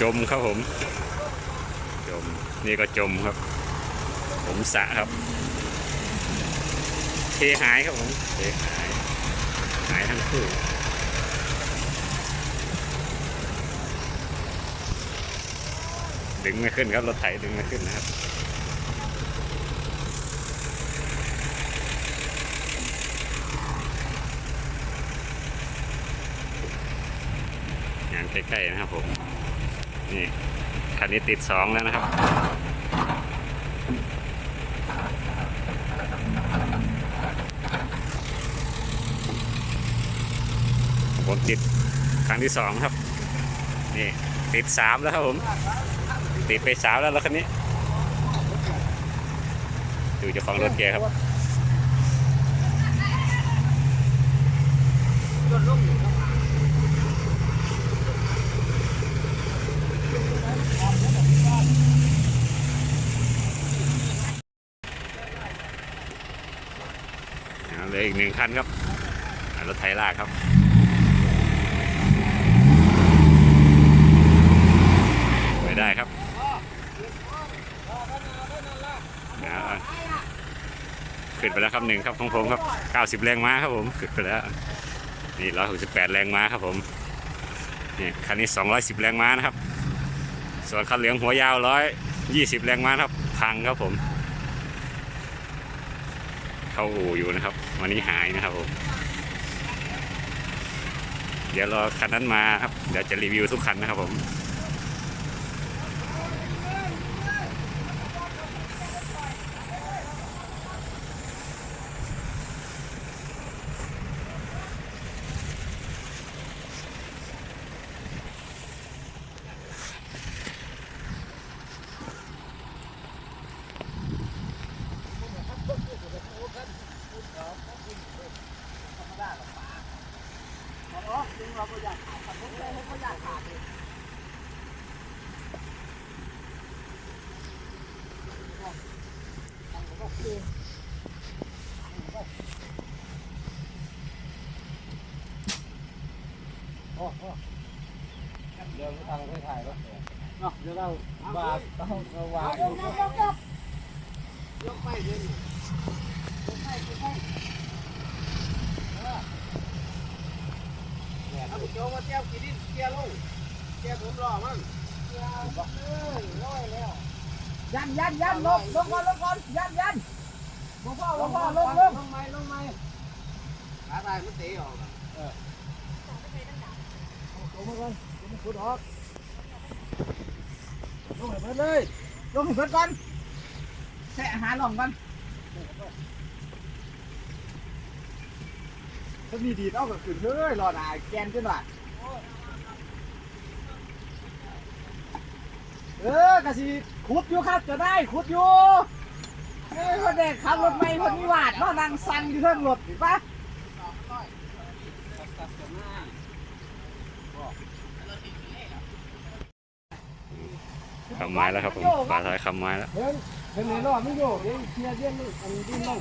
จมครับผมจมนี่ก็จมครับ ผมสะครับเทหายครับผมเทหายหายทั้งคู่ดึงไม่ขึ้นครับรถไถดึงไม่ขึ้นนะครับงานใกล้ๆนะครับผม นี่คันนี้ติดสองแล้วนะครับ ผมติดครั้งที่สองครับ นี่ติดสามแล้วครับผม ติดไปสามแล้วรถคันนี้ดูเจ้าของรถแกครับเอา เหลยอีกหนึ่งคันครับรถไถลากครับไม่ได้ครับขึ้นไปแล้วครับหนึ่งครับของผมครับ 90 แรงม้าครับผมขึ้นไปแล้วนี่ 168 แรงม้าครับผมนี่คันนี้ 210 แรงม้านะครับ ส่วนคันเหลืองหัวยาว 120 แรงม้าครับพังครับผม เข้าอู่อยู่นะครับ วันนี้หายนะครับผมเดี๋ยวรอคันนั้นมาครับ เดี๋ยวจะรีวิวทุกคันนะครับผม เดี๋ยวทางไปถ่ายรถเนาะเดี๋ยวเราบาทต้องระวังยกไปเดี๋ยวนี้ยกไปยกไป เอาไปโจมมาเตี้ยวกินดินเตี้ยลงเตี้ยผมรอมันยันยันยันลงลงก่อนลงก่อนยันยันลงพ่อลงพ่อลงลงลงไหมลงไหมขาตายมันเตะออกอะลงมาก่อนลงมาขุดออกลงให้เพิ่นเลยลงให้เพิ่นก่อนแค่หาหล่องก่อน ถ้ามีดีดเอาก็ขึ้นเลยรอดายแกนขึ้นว่ะเออกะสิขุดอยู่ครับจะได้ขุดอยู่เอ้ยคนเด็กขับรถไม่คนมีวาดเนาะนั่งสั่นอยู่เทิงรถเห็นปะคำไม้แล้วครับผมปลาท้ายคำไม้แล้วเฮ้ยเห็นไหมรอดไม่โยกเดี๋ยวเคลียร์เย็นนี่อันนี้ดิ้นลง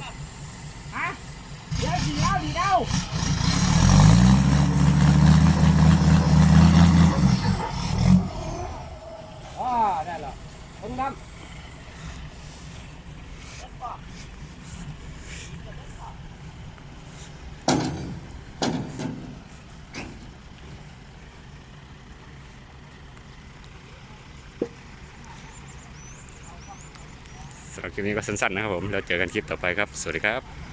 ฮะำหรับคลิปนี้ก็สั้นๆนะครับผม แล้วเจอกันคลิปต่อไปครับ สวัสดีครับ